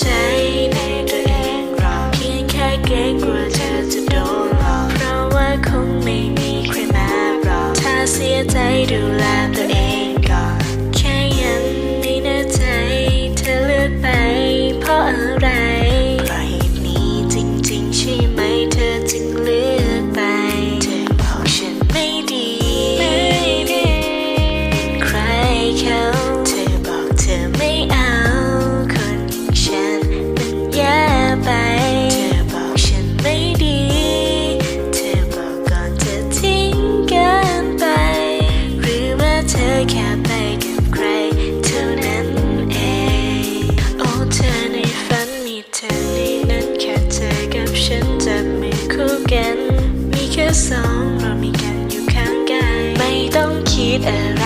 ใจในตัวเองหรอกเพียงแค่เกรงกลัวเธอจะโดนหลอกเพราะว่าคงไม่มีใครมารอถ้าเสียใจดูแลตัว สองเรามีกันอยู่ข้างกายไม่ต้องคิดอะไร